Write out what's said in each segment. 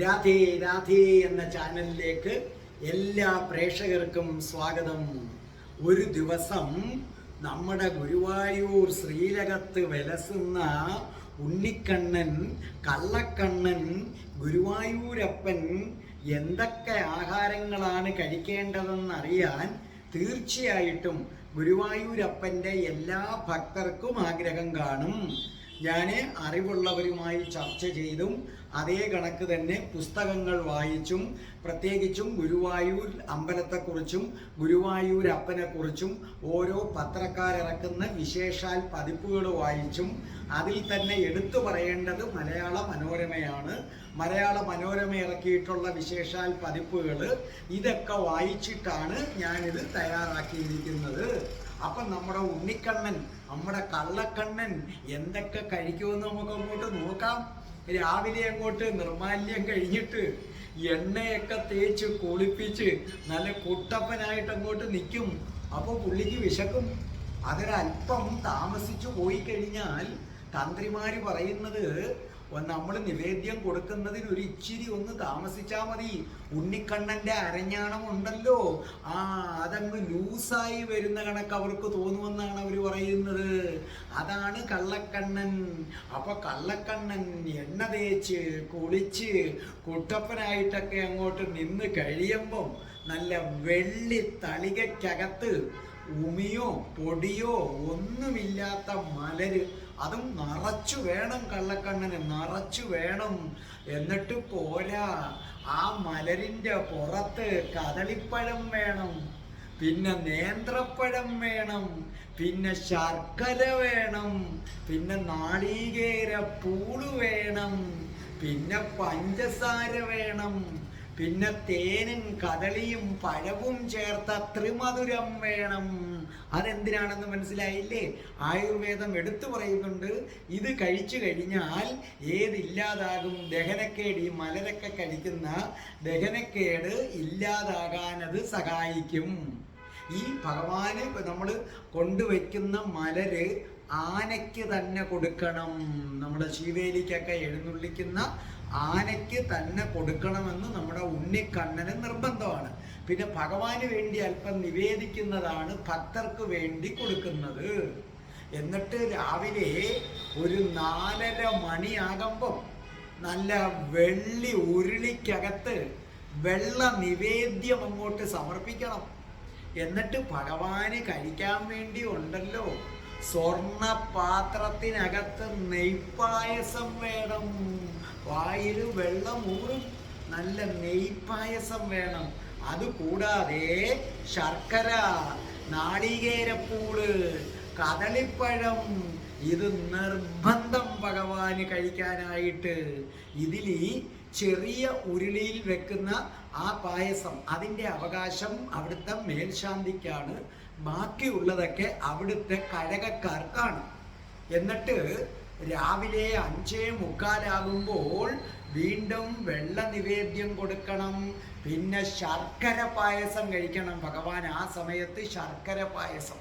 രാധേ രാധേ എന്ന ചാനലിലേക്ക് എല്ലാ പ്രേക്ഷകർക്കും സ്വാഗതം. ഒരു ദിവസം നമ്മുടെ ഗുരുവായൂർ ശ്രീലകത്ത് വിലസുന്ന ഉണ്ണിക്കണ്ണൻ കള്ളക്കണ്ണൻ ഗുരുവായൂരപ്പൻ എന്തൊക്കെ ആഹാരങ്ങളാണ് കഴിക്കേണ്ടതെന്നറിയാൻ തീർച്ചയായിട്ടും ഗുരുവായൂരപ്പന്റെ എല്ലാ ഭക്തർക്കും ആഗ്രഹം കാണും. ഞാൻ അറിവുള്ളവരുമായി ചർച്ച ചെയ്തും അതേ കണക്ക് തന്നെ പുസ്തകങ്ങൾ വായിച്ചും പ്രത്യേകിച്ചും ഗുരുവായൂർ അമ്പലത്തെക്കുറിച്ചും ഗുരുവായൂർ അപ്പനെക്കുറിച്ചും ഓരോ പത്രക്കാരിറക്കുന്ന വിശേഷാൽ പതിപ്പുകൾ വായിച്ചും അതിൽ തന്നെ എടുത്തു പറയേണ്ടത് മലയാള മനോരമയാണ്. മലയാള മനോരമ ഇറക്കിയിട്ടുള്ള വിശേഷാൽ പതിപ്പുകൾ ഇതൊക്കെ വായിച്ചിട്ടാണ് ഞാനിത് തയ്യാറാക്കിയിരിക്കുന്നത്. അപ്പം നമ്മുടെ ഉണ്ണിക്കണ്ണൻ നമ്മുടെ കള്ളക്കണ്ണൻ എന്തൊക്കെ കഴിക്കുമെന്ന് നമുക്ക് അങ്ങോട്ട് നോക്കാം. രാവിലെ അങ്ങോട്ട് നിർമാല്യം കഴിഞ്ഞിട്ട് എണ്ണയൊക്കെ തേച്ച് കുളിപ്പിച്ച് നല്ല കുട്ടപ്പനായിട്ട് അങ്ങോട്ട് നിൽക്കും. അപ്പോൾ പുള്ളിക്ക് വിശക്കും. അതൊരല്പം താമസിച്ചു പോയി കഴിഞ്ഞാൽ തന്ത്രിമാര് പറയുന്നത് നമ്മൾ നിവേദ്യം കൊടുക്കുന്നതിന് ഒരു ഇച്ചിരി ഒന്ന് താമസിച്ചാൽ മതി. ഉണ്ണിക്കണ്ണന്റെ അരഞ്ഞാണം ഉണ്ടല്ലോ. ആ അതങ്ങ് ലൂസായി വരുന്ന കണക്ക് അവർക്ക് തോന്നുമെന്നാണ് അവർ പറയുന്നത്. അതാണ് കള്ളക്കണ്ണൻ. അപ്പൊ കള്ളക്കണ്ണൻ എണ്ണ തേച്ച് കുളിച്ച് കുട്ടപ്പനായിട്ടൊക്കെ അങ്ങോട്ട് നിന്ന് കഴിയുമ്പം നല്ല വെള്ളി തളികയ്ക്കകത്ത് ഉമിയോ പൊടിയോ ഒന്നുമില്ലാത്ത മലര് അതും നിറച്ചു വേണം കള്ളക്കണ്ണന് നിറച്ചു വേണം. എന്നിട്ട് പോരാ. ആ മലരിന്റെ പുറത്ത് കദളിപ്പഴം വേണം പിന്നെ നേന്ത്രപ്പഴം വേണം പിന്നെ ശർക്കര വേണം പിന്നെ നാളികേര പൂൾ വേണം പിന്നെ പഞ്ചസാര വേണം. പിന്നെ തേനും കദളിയും പഴവും ചേർത്ത ത്രിമധുരം വേണം. അതെന്തിനാണെന്ന് മനസ്സിലായില്ലേ? ആയുർവേദം എടുത്തു പറയുന്നുണ്ട്. ഇത് കഴിച്ചു കഴിഞ്ഞാൽ ഏതില്ലാതാകും? ദഹനക്കേട് ഈ മലരൊക്കെ കഴിക്കുന്ന ദഹനക്കേട് ഇല്ലാതാകാനത് സഹായിക്കും. ഈ ഭഗവാന് നമ്മൾ കൊണ്ടുവയ്ക്കുന്ന മലര് ആനയ്ക്ക് തന്നെ കൊടുക്കണം. നമ്മുടെ ശിവേലിക്കൊക്കെ എഴുന്നള്ളിക്കുന്ന ആനയ്ക്ക് തന്നെ കൊടുക്കണമെന്ന് നമ്മുടെ ഉണ്ണിക്കണ്ണന് നിർബന്ധമാണ്. പിന്നെ ഭഗവാന് വേണ്ടി അല്പം നിവേദിക്കുന്നതാണ് ഭക്തർക്ക് വേണ്ടി കൊടുക്കുന്നത്. എന്നിട്ട് രാവിലെ ഒരു നാലര മണിയാകുമ്പം നല്ല വെള്ളി ഉരുളിക്കകത്ത് വെള്ള നിവേദ്യം അങ്ങോട്ട് സമർപ്പിക്കണം. എന്നിട്ട് ഭഗവാന് കഴിക്കാൻ വേണ്ടി ഉണ്ടല്ലോ. സ്വർണ പാത്രത്തിനകത്ത് നെയ്പായസം വേണം. വായിൽ വെള്ളം ഊറും. നല്ല നെയ്പായസം വേണം. അതുകൂടാതെ ശർക്കര നാളികേരപ്പൂൾ കദളിപ്പഴം. ഇത് നിർബന്ധം ഭഗവാന് കഴിക്കാനായിട്ട്. ഇതിൽ ഈ ചെറിയ ഉരുളിയിൽ വെക്കുന്ന ആ പായസം അതിന്റെ അവകാശം അവിടുത്തെ മേൽശാന്തിക്കാണ് ബാക്കിയുള്ളതൊക്കെ അവിടുത്തെ കഴകക്കാർക്കാണ്. എന്നിട്ട് രാവിലെ അഞ്ചേ മുക്കാലാകുമ്പോൾ വീണ്ടും വെള്ള നിവേദ്യം കൊടുക്കണം. പിന്നെ ശർക്കര പായസം കഴിക്കണം. ഭഗവാൻ ആ സമയത്ത് ശർക്കര പായസം.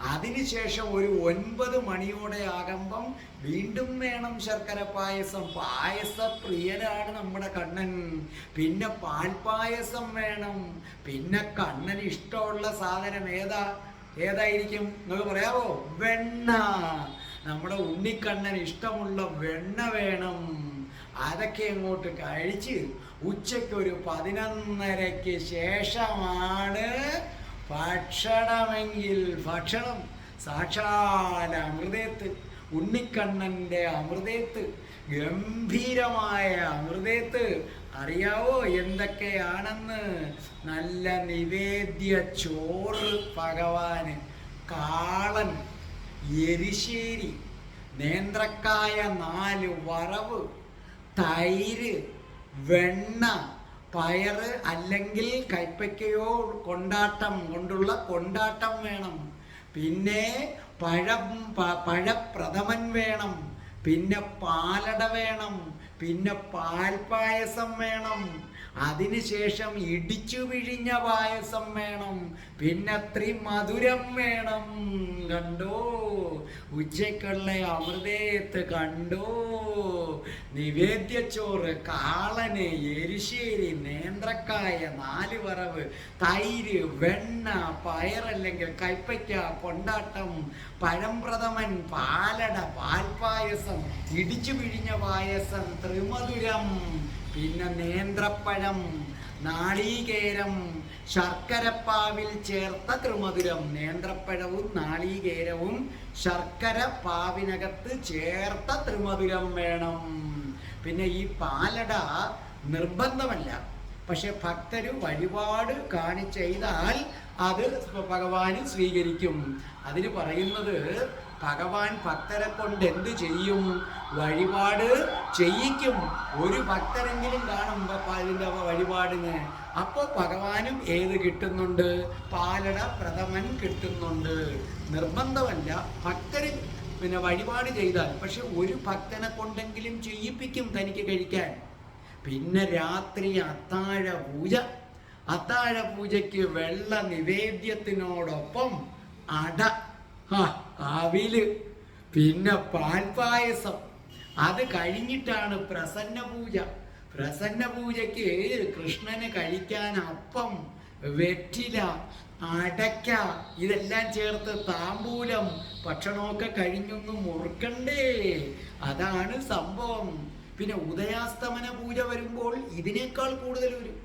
അതിനുശേഷം ഒരു ഒൻപത് മണിയോടെ ആകുമ്പം വീണ്ടും വേണം ശർക്കര പായസം. പായസ പ്രിയനാണ് നമ്മുടെ കണ്ണൻ. പിന്നെ പാൽപായസം വേണം. പിന്നെ കണ്ണൻ ഇഷ്ടമുള്ള സാധനം ഏതാ? ഏതായിരിക്കും? നിങ്ങൾക്ക് പറയാവോ? വെണ്ണ. നമ്മുടെ ഉണ്ണിക്കണ്ണൻ ഇഷ്ടമുള്ള വെണ്ണ വേണം. അതൊക്കെ ഇങ്ങോട്ട് കഴിച്ച് ഉച്ചയ്ക്ക് ഒരു പതിനൊന്നരയ്ക്ക് ശേഷമാണ് ഭക്ഷണമെങ്കിൽ ഭക്ഷണം സാക്ഷാൽ അമൃതേത്ത് ഉണ്ണിക്കണ്ണന്റെ അമൃതേത്ത് ഗംഭീരമായ അമൃതേത്ത്. അറിയാവോ എന്തൊക്കെയാണെന്ന്? നല്ല നിവേദ്യ ചോറ് ഭഗവാന് കാളൻ എരിശ്ശേരി നേന്ത്രക്കായ നാല് വറവ് തൈര് വെണ്ണ പയറ് അല്ലെങ്കിൽ കൈപ്പയ്ക്കയോ കൊണ്ടാട്ടം കൊണ്ടുള്ള കൊണ്ടാട്ടം വേണം. പിന്നെ പഴം പഴപ്രഥമൻ വേണം. പിന്നെ പാലട വേണം പിന്നെ പാൽപായസം വേണം അതിനുശേഷം ഇടിച്ചു വിഴിഞ്ഞ പായസം വേണം പിന്നെ ത്രിമധുരം വേണം. കണ്ടോ? ഉച്ചക്കുള്ള അമൃതേത്ത് കണ്ടോ? നിവേദ്യച്ചോറ് കാളന് എരിശ്ശേരി നേന്ത്രക്കായ നാല് വറവ് തൈര് വെണ്ണ പയറല്ലെങ്കിൽ കൈപ്പയ്ക്ക കൊണ്ടാട്ടം പഴംപ്രഥമൻ പാലട പാൽപ്പായസം ഇടിച്ചു പിഴിഞ്ഞ പായസം ത്രിമധുരം പിന്നെ നേന്ത്രപ്പഴം നാളീകേരം ശർക്കരപ്പാവിൽ ചേർത്ത ത്രിമധുരം. നേന്ത്രപ്പഴവും നാളീകേരവും ശർക്കര പാവിനകത്ത് ചേർത്ത ത്രിമധുരം വേണം. പിന്നെ ഈ പാലട നിർബന്ധമല്ല. പക്ഷെ ഭക്തര് വഴിപാട് കാണിച്ചെയ്താൽ അത് ഭഗവാന് സ്വീകരിക്കും. അതിന് പറയുന്നത് ഭഗവാൻ ഭക്തരെ കൊണ്ട് എന്ത് ചെയ്യും? വഴിപാട് ചെയ്യിക്കും. ഒരു ഭക്തരെങ്കിലും കാണും ഇതിന്റെ വഴിപാടിന്. അപ്പോൾ ഭഗവാനും ഏത് കിട്ടുന്നുണ്ട്? പാലട പ്രഥമൻ കിട്ടുന്നുണ്ട്. നിർബന്ധമല്ല. ഭക്തര് പിന്നെ വഴിപാട് ചെയ്താൽ പക്ഷെ ഒരു ഭക്തനെ കൊണ്ടെങ്കിലും ചെയ്യിപ്പിക്കും തനിക്ക് കഴിക്കാൻ. പിന്നെ രാത്രി അത്താഴ പൂജ. അത്താഴ പൂജയ്ക്ക് വെള്ള നിവേദ്യത്തിനോടൊപ്പം അട. ആ, അവിൽ പിന്നെ പാൽപായസം. അത് കഴിഞ്ഞിട്ടാണ് പ്രസന്ന പൂജ പ്രസന്ന പൂജയ്ക്ക് കൃഷ്ണന് കഴിക്കാൻ അപ്പം വെറ്റില അടയ്ക്ക ഇതെല്ലാം ചേർത്ത് താമ്പൂലം ഭക്ഷണമൊക്കെ കഴിഞ്ഞൊന്ന് മുറുക്കണ്ടേ. അതാണ് സംഭവം. പിന്നെ ഉദയാസ്തമന പൂജ വരുമ്പോൾ ഇതിനേക്കാൾ കൂടുതൽ വരും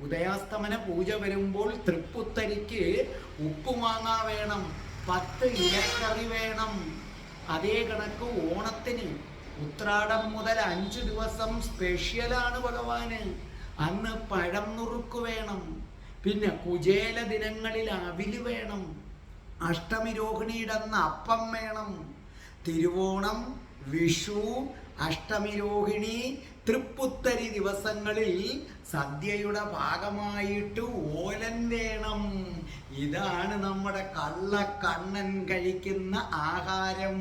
ഉദയാസ്തമന പൂജ വരുമ്പോൾ തൃപ്പുത്തരിക്ക് ഉപ്പുമാങ്ങ വേണം. പത്ത് ഇലക്കറി വേണം. അതേ കണക്ക് ഓണത്തിന്. ഉത്രാടം മുതൽ അഞ്ചു ദിവസം സ്പെഷ്യലാണ് ഭഗവാന്. അന്ന് പഴം നുറുക്ക് വേണം. പിന്നെ കുചേല ദിനങ്ങളിൽ അവിൽ വേണം. അഷ്ടമി രോഹിണിയുടെ അന്ന് അപ്പം വേണം. തിരുവോണം വിഷു അഷ്ടമി രോഹിണി തൃപ്പുത്തരി ദിവസങ്ങളിൽ സദ്യയുടെ ഭാഗമായിട്ട് ഓലൻ വേണം. ഇതാണ് നമ്മുടെ കള്ളക്കണ്ണൻ കഴിക്കുന്ന ആഹാരം.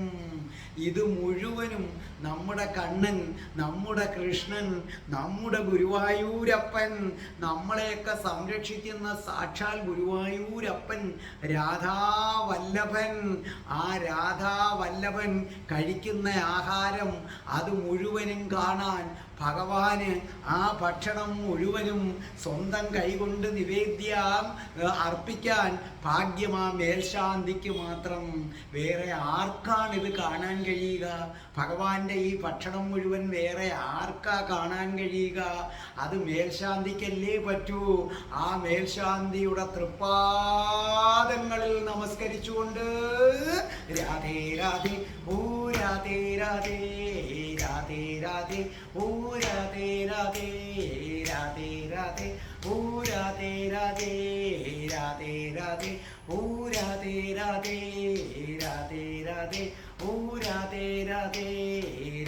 ഇത് മുഴുവനും നമ്മുടെ കണ്ണൻ നമ്മുടെ കൃഷ്ണൻ നമ്മുടെ ഗുരുവായൂരപ്പൻ നമ്മളെയൊക്കെ സംരക്ഷിക്കുന്ന സാക്ഷാൽ ഗുരുവായൂരപ്പൻ രാധാവല്ലഭൻ. ആ രാധാവല്ലഭൻ കഴിക്കുന്ന ആഹാരം അത് മുഴുവനും കാണാൻ ഭഗവാന് ആ ഭക്ഷണം മുഴുവനും സ്വന്തം കൈകൊണ്ട് നിവേദ്യ അർപ്പിക്കാൻ ഭാഗ്യമാ മേൽശാന്തിക്ക് മാത്രം. വേറെ ആർക്കാണ് ഇത് കാണാൻ കഴിയുക ഭഗവാന്റെ ഈ ഭക്ഷണം മുഴുവൻ വേറെ ആർക്കാ കാണാൻ കഴിയുക അത് മേൽശാന്തിക്കല്ലേ പറ്റൂ ആ മേൽശാന്തിയുടെ തൃപ്പാദങ്ങളിൽ നമസ്കരിച്ചുകൊണ്ട് രാധേ രാധേ ഓ രാധേ രാധേ രാധേ രാധേ ഓ രാധേ രാധേ രാധേ രാധേ ഓ രാധേ രാധേ രാധേ രാധേ ഓ രാധേ രാധേ രാധേ ഓ രാധേ രാധേ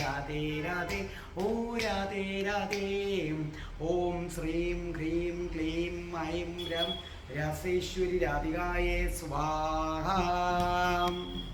രാധേ രാധേ ഓ രാധേ രാധേ. ഓം ശ്രീം ഹ്രീം ക്ലീം ഐം രം രസേശ്വരി രാധികായേ സ്വാഹ.